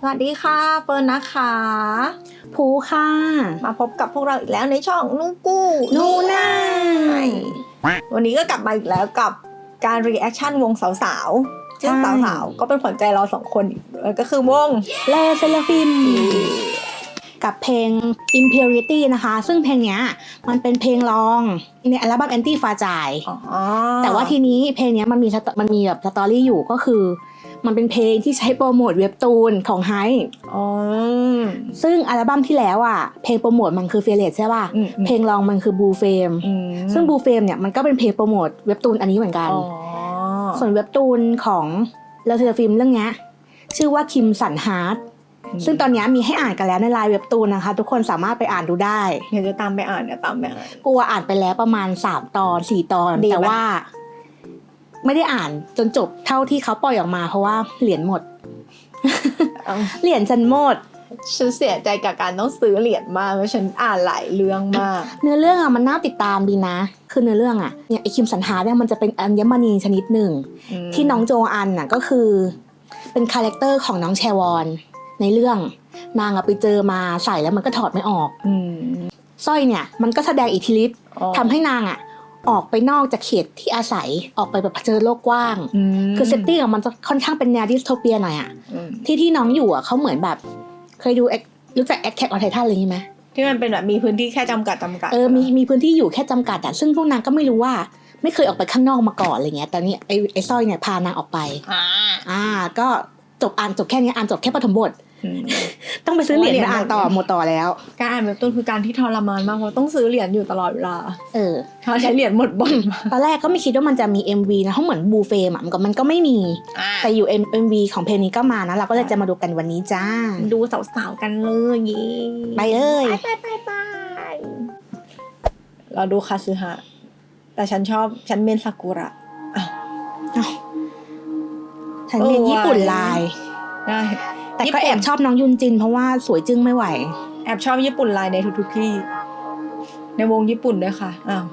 สวัสดีค่ะเฟิร์นนะคะภูค่ะ มาพบกับพวกเราอีกแล้วในช่องนุ่งกู้นูน่าวันนี้ก็กลับมาอีกแล้วกับการรีแอคชั่นวงสาวๆซึ่งสาวๆก็เป็นขวัญใจเราสองคนอีกด้วยก็คือวงเลเซลฟิมกับเพลง Impurity นะคะ ซึ่งเพลงเนี้ยมันเป็นเพลงรองในอัลบั้ม Anti f a g i อ๋อแต่ว่าทีนี้เพลงเนี้ยมันมีสตมันมีแบบสตอรี่อยู่ก็คือ มันเป็นเพลงที่ใช้โปรโมทเว็บตูนของไฮอ๋อซึ่งอัลบั้มที่แล้วอะ เพลงโปรโมทมันคือเฟเลตใช่ป่ะอืมอืมเพลงรองมันคือบูเฟมอืมซึ่งบูเฟมเนี่ยมันก็เป็นเพลงโปรโมทเว็บตูนอันนี้เหมือนกันอ๋อส่วนเว็บตูนของเลเซอร์ฟิล์มเรื่องเนี้ยชื่อว่าคิมสันฮาร์ดซึ่งตอนเนี้ยมีให้อ่านกันแล้วในไลน์เว็บตูนนะคะ ทุกคนสามารถไปอ่านดูได้เดี๋ยวจะตามไปอ่านเดี๋ยวตามไปอ่านกลัวอ่านไปแล้วประมาณ 3 ตอน 4 ตอนดีไหมแต่ว่า ไม่ได้อ่านจนจบเท่าที่เขาปล่อยออกมา เพราะว่าเหรียญหมดเอาเหรียญฉันหมดฉันเสียใจกับการต้องซื้อเหรียญมากเพราะฉันอ่านหลายเรื่องมาก เนื้อเรื่องอะมันน่าติดตามดีนะ คือเนื้อเรื่องอะเนี่ยไอคิมสันฮาร์ดเนี่ยมันจะเป็นอัญมณีชนิดหนึ่งมที่น้องโจอันน่ะก็คือ เป็นคาแรคเตอร์ของน้องแชวอนในเรื่องนางอะไปเจอมาใส่แล้วมันก็ถอดไม่ออกอืมสร้อยเนี่ย มันก็แสดงอิทธิฤทธิ์อ๋อทำให้นางอะ ออกไปนอกจากเขตที่อาศัยออกไปแบบเผชิญโลกกว้างมคือเซตติ้งอะมันจะค่อนข้างเป็นแนวดิสโทเปียหน่อยอะอืมที่ที่น้องอยู่อะเขาเหมือนแบบ เคยดู Act- รู้จักแอคแท็กออนไททันอะไรอย่างงี้ไหมที่มันเป็นแบบมีพื้นที่แค่จำกัดจำกัดเออมีมีพื้นที่อยู่แค่จำกัดอะซึ่งพวกนางก็ไม่รู้ว่าไม่เคยออกไปข้างนอกมาก่อนอะไรเงี้ยแต่นี่ไอไอสร้อยเนี่ยพานางออกไปอ่าอ่าก็จบอ่านจบแค่นี้อ่านจบแค่ปฐมบทอืม ต้องไปซื้อเหรียญโอ้เหรียญมาอ่านต่อหมดหมดต่อแล้ว การอ่านเว็บตูนคือการที่ทรมานมากเพราะต้องซื้อเหรียญอยู่ตลอดเวลา เออเขาใช้เหรียญหมดบ่อยมากตอนแรกก็ไม่คิดว่ามันจะมี MV นะเพราะเหมือนบูเฟมอะมันก็มันก็ไม่มี แต่อยู่ M- MV ของเพลงนี้ก็มานะ เราก็เลยจะมาดูกันวันนี้จ้า ดูสาวๆกันเลยเย่ไปเลยไปไปไปเราดูคาซึฮะ แต่ฉันชอบฉันเมนซากุระฉันเรียนญี่ปุ่นลายได้ แต่ญี่ก็ปุ่นแอบชอบน้องยุนจิน เพราะว่าสวยจึ้งไม่ไหว แอบชอบญี่ปุ่นลายในทุกๆที่ ในวงญี่ปุ่นด้วยค่ะอ้าว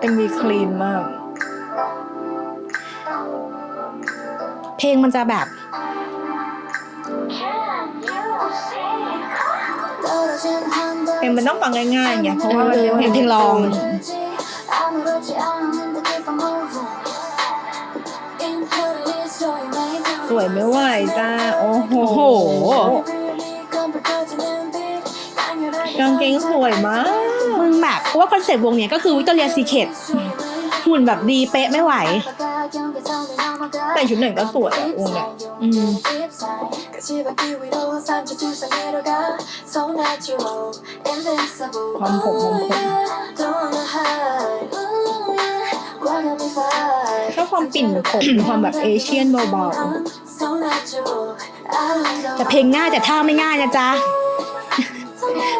เอ็มวีคลีนมาก เพลงมันจะแบบเพลงมันต้องฟังง่ายๆไงเพราะว่ามันเออเป็นเพลงรอง วยไม่ไหวจ้า โอ้โห โอ้โห กางเกงสวยมากมึงแบบเพราะว่าคอนเซ็ปต์วงเนี้ยก็คือวิกตอเรียซีเคทหุ่นแบบดีเป๊ะไม่ไหว แต่ชุดไหนก็สวยอะวงเนี่ยอืม ความผมความผมช อบความปิ่นผมความแบบเอเชียนเบาแต่เพลงง่ายแต่ท่าไม่ง่ายนะจ๊ะ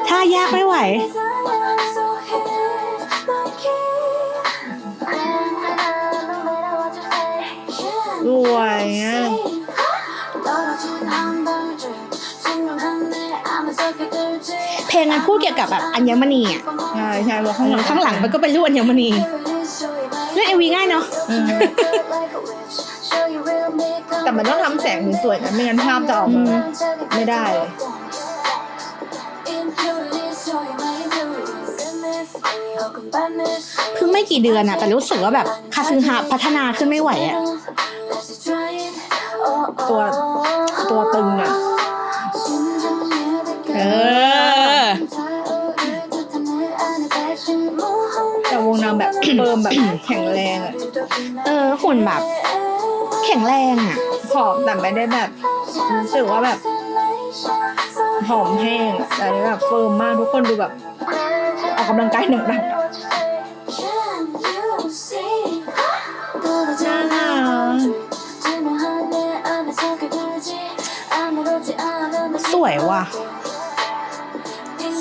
ท่ายากไม่ไหวๆสวยอะเพลงมันพูดเกี่ยวกับแบบอัญมณีอะใช่ใช่บอกข้างหลังข้างหลังมันก็เป็นรูปอัญมณี เล่นเอวีง่ายเนาะอืมแต่มันต้องทำแสงสวยๆนะไม่งั้นภาพจะออกมาไม่ได้เลยเพิ่งไม่กี่เดือนอะแต่รู้สึกว่าแบบคาซึฮะพัฒนาขึ้นไม่ไหวอะตัวตัวตึงอะเออ แต่วงนางแบบเฟิร์มแบบแข็งแรงอะเออหุ่นแบบ แข็งแรงอะผอมแต่ไม่ได้แบบรู้สึกว่าแบบผอมแห้งอะแต่อันนี้แบบเฟิร์มมากทุกคนดูแบบออกกำลังกายหนักๆอะน่ารักสวยว่ะ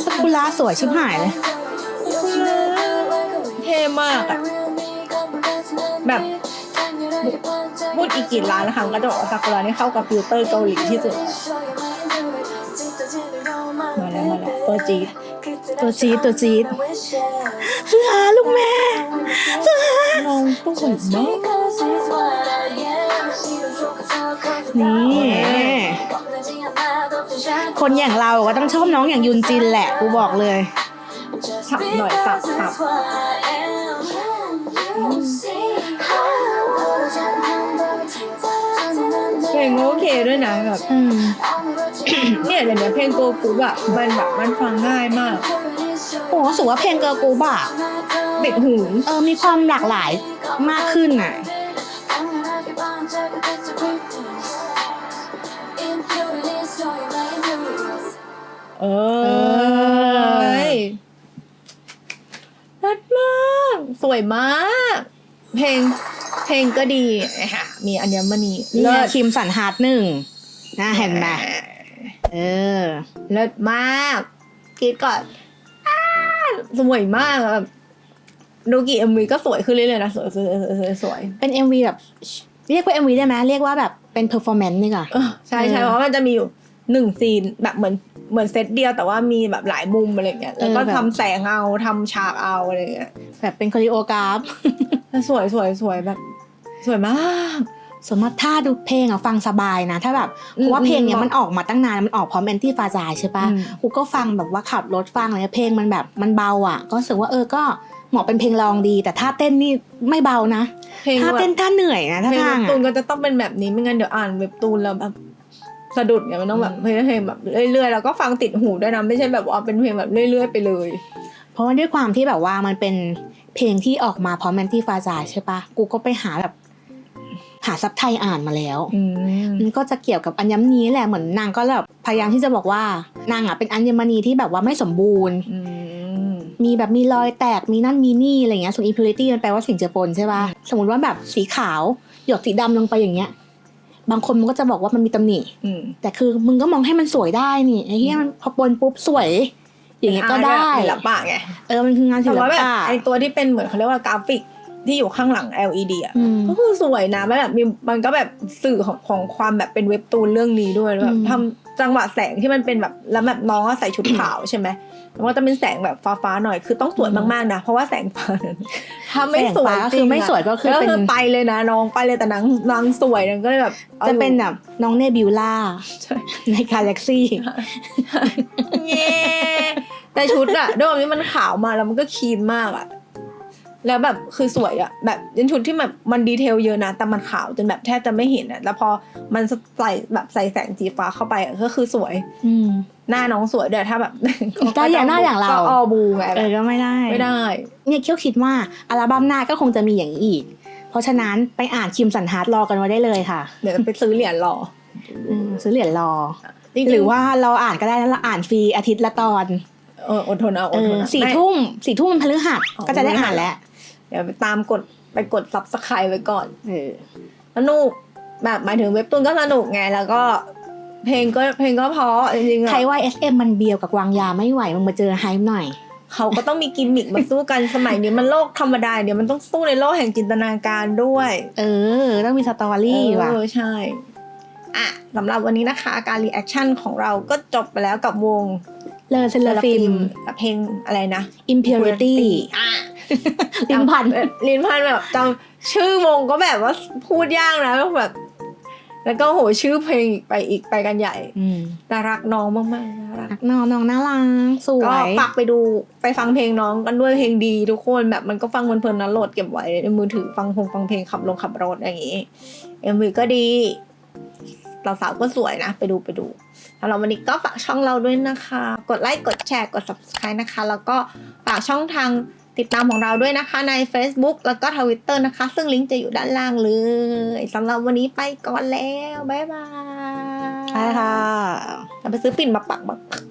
สกุระสวยชิบหายเลยเท่ มากอะแบบพูดอีกกี่ล้านครั้งก็จะบอกว่าซากุระนี่เข้ากับฟิลเตอร์เกาหลีที่สุด มาแล้วมาแล้วตัวจี๊ดตัวจี๊ดตัวจี๊ดซื้อหาลูกแม่ซื้อหาน้องสวยมากนี่คนอย่างเราก็ต้องชอบน้องอย่างยุนจินแหละกูบอกเลยสับหน่อยสับสับ เพลงโอเคด้วยนะแบบอืม เนี่ยเดี๋ยวนี้เพลงโกกูแบบมันแบบมันฟังง่ายมาก โอ้รู้สึกว่าเพลงเกิร์ลกรุ๊ปอะติดหูเออมีความหลากหลายมากขึ้นอะ เออรัดมาก สวยมาก เพลงเพลงก็ดีนะคะมีอัญมณีนี่เลิไงศคิมสันฮาร์ดหนึ่งนะเห็นไหมเออ เลิศมากคิดก่อนอ้าสวยมากอะแบบดูกี่เอ็มวีก็สวยขึ้นเรื่อยๆนะสวยสวยสวยสวยสวย เป็น MV แบบ เรียกว่า MV ได้ไหมเรียกว่าแบบเป็น performance นี่ก่อนเออใช่ใช่เออ เพราะว่ามันจะมีอยู่หนึ่งซีนแบบเหมือน เหมือนเซตเดียวแต่ว่ามีแบบหลายมุมอะไรเงี้ยแล้วก็เออแบบทำแสงเอาทำฉากเอาอะไรเงี้ยแบบเป็นคอริโอกราฟแล้วสวยสวยสวยแบบ สวยมากสมมติถ้าดูเพลงอะฟังสบายนะ ถ้าแบบอืมเพราะว่าเพลงเนี้ยอืมมันออกมาตั้งนานมันออกพร้อมแอนตี้ฟาจายใช่ปะอืมกูก็ฟังแบบว่าขับรถฟังอะไรเพลงมันแบบมันเบาอะ ก็รู้สึกว่าเออก็เหมาะเป็นเพลงรองดี แต่ถ้าเต้นนี่ไม่เบานะเพลงถ้าแบบเต้นถ้าเหนื่อยนะถ้าเพลงทางเว็บตูอะนก็จะต้องเป็นแบบนี้ไม่งั้นเดี๋ยวอ่านเว็บตูนแล้วแบบ สะดุดไงมันต้องแบบอืมเพลงเพลงแบบเรื่อยๆแล้วก็ฟังติดหูด้วยนะไม่ใช่แบบว่าเป็นเพลงแบบเรื่อยๆไปเลย เพราะว่าด้วยความที่แบบว่ามันเป็นเพลงที่ออกมาพร้อมแอนตี้ฟาจายใช่ปะกูก็ไปหาแบบหาซับไทยอ่านมาแล้วอืมมันก็จะเกี่ยวกับอัญมณีแหละเหมือนนางก็แบบพยายามที่จะบอกว่านางอะเป็นอัญมณีที่แบบว่าไม่สมบูรณ์อืมมีแบบมีรอยแตกมีนั่นมีนี่อะไรเงี้ยส่วน impurity มันแปลว่าสิ่งเจือปนใช่ป่ะสมมติว่าแบบสีขาว หยดสีดำลงไปอย่างเงี้ย บางคนมันก็จะบอกว่ามันมีตำหนิอืมแต่คือมึงก็มองให้มันสวยได้นี่ไอ้เหี้ยมันพอปนปุ๊บสวย อย่างเงี้ยก็ได้ศิลปะไงเออมันคืองานศิแต่ลว่าแบบปะไอตัวที่เป็นเหมือนเขาเรียกว่ากราฟิกที่อยู่ข้างหลัง LED อะอืมก็คือสวยนะมันแบบมีมันก็แบบสื่อของของความแบบเป็นเว็บตูนเรื่องนี้ด้วยแล้วแบอืบมทำ จังหวะแสงที่มันเป็นแบบแล้วแบบน้องก็ใส่ชุดขาวใช่ไหมแล้วก็จะเป็นแสงแบบฟ้าๆหน่อยคือต้องสวยมากๆนะเพราะว่าแสงฟ้านั้นถ้าไม่สวยแสงฟ้าก็จริคืงอไม่สวยก็คือก็เป็นคือไปเลยนะน้องไปเลยแต่นางนางสวยนางก็เลยแบบอาจะเป็นแบบน้องเนบิวล่าใช่ในกาแล็กซี่เย้แต่ชุดอะด้วยความที่มันขาวมาแล้วมันก็คีนมากอะ แล้วแบบคือสวยอะแบบเป็นชุดที่แบบมันดีเทลเยอะนะแต่มันขาวจนแบบแทบจะไม่เห็นอะแล้วพอมันใส่แบบใส่แสงสีฟ้าเข้าไปอะก็คือสวย อืมหน้าน้องสวยด้วยถ้าแบบก็อย่างหน้าอย่างเราก็ออบูไงเออก็ไม่ได้ไม่ได้ เนี่ยเคียวคิดว่าอัลบั้มหน้าก็คงจะมีอย่างนี้อีก เพราะฉะนั้นไปอ่านคิมสันฮาร์ดรอกันไว้ได้เลยค่ะ เดี๋ยวจะไปซื้อเหรียญรออืมซื้อเหรียญรอจงๆหรือว่าเราอ่านก็ได้แล้วเราอ่านฟรีอาทิตย์ละตอนเอออดทนเอาอเอดทอนเอาสี่ไม่ทุ่มสี่ทุ่มพฤหัสอ๋อก็จะได้อ่านแล้ว เดี๋ยวไปตามกดไปกดซับสไครต์ไว้ก่อนเออสนุกแบบหมายถึงเว็บตูนก็สนุกไงแล้วก็ เพลงก็เพลงก็เพราะจริงๆอะ ใครว่า SM มันเบียวกับวางยาไม่ไหวมึงมาเจอไฮป์หน่อย เขาก็ต้องมีกิมมิกมาสู้กันสมัยนี้มันโลกธรรมดาเดี๋ยวมันต้องสู้ในโลกแห่งจินตนาการด้วยเออ ต้องมีสตอรี่ว่ะ เออใช่อะสำหรับวันนี้นะคะ การรีแอคชั่นของเราก็จบไปแล้วกับวงเลอเซลฟิมกับเพลงอะไรนะ impurity อะ ลิมพันเออลิ้นพันแบบจำชื่อวงก็แบบว่าพูดยากนะแบบ แล้วก็โหชื่อเพลงอีกไปอีกไปกันใหญ่อืมน่ารักน้องมากๆน่ารักรักน้องน้องน่ารักสวก็ยฝากไปดูไปฟังเพลงน้องกันด้วยเพลงดีทุกคนแบบมันก็ฟังเพลินๆนะโหลดเก็บไว้ในมือถือฟังพงฟังเพลงขับลงขับรถอย่างงี้เอ็มวีก็ดีเราสาวๆก็สวยนะ ไปดูไปดูสำหรับวันนี้ก็ฝากช่องเราด้วยนะคะ กดไลค์ กดแชร์ กด subscribe นะคะ แล้วก็ฝากช่องทางติดตามของเราด้วยนะคะใน Facebook แล้วก็ทวิตเตอร์นะคะ ซึ่งลิงก์จะอยู่ด้านล่างเลยสำหรับวันนี้ไปก่อนแล้ว บ๊ายบายใช่ค่ะเราไปซื้อปิ่นมาปักมาปัก